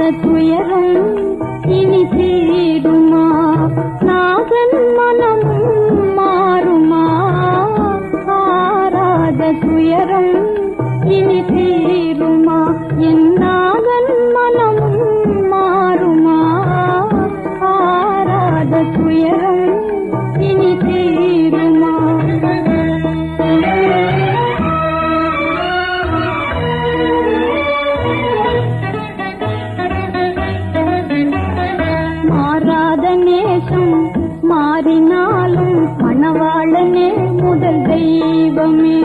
வந்த துயரம் இனி தீடுமா? நாதன் மனம் மாறுமா? ஆராத துயரம் இனி தீருமா என் நாதன் மனம் மாறுமா? ஆராத துயரம் இனி தீ மாறாத நேசம் மாறினாலும் மணவாளனே முதல் தெய்வமே.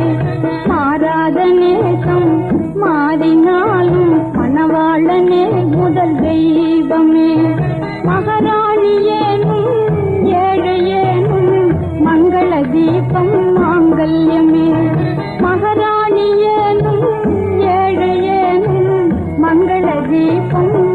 மாறாத நேசம் மாறினாலும் மணவாளனே முதல் தெய்வமே. மகாராணியேனும் ஏழையேனும் மங்கள தீபம் மாங்கல்யமே. மகாராணியேனும் ஏழையேனும் மங்கள தீபம்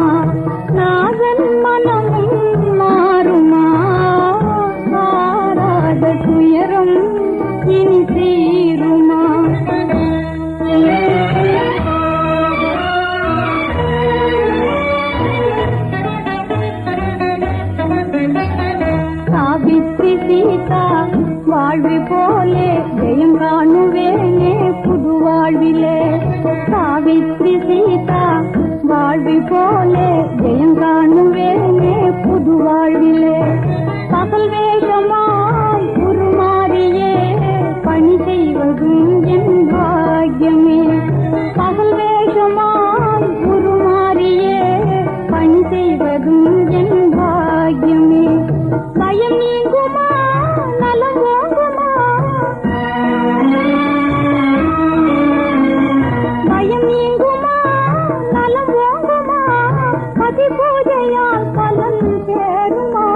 ஆராத துயரம் இனி தீருமா பணி செய்வதும் என் பாக்கியமே பயம் நீங்குமா நலம் ஓங்குமா பயம் நீங்குமா நலம் ஓங்குமா பதி பூஜையால் பலன் சேருமா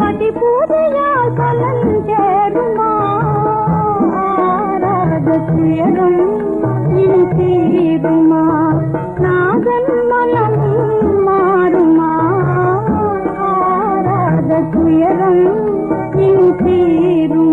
பதி பூஜையால் பலன் சேருமா ஆராத వరకుయరం ఇంకీరు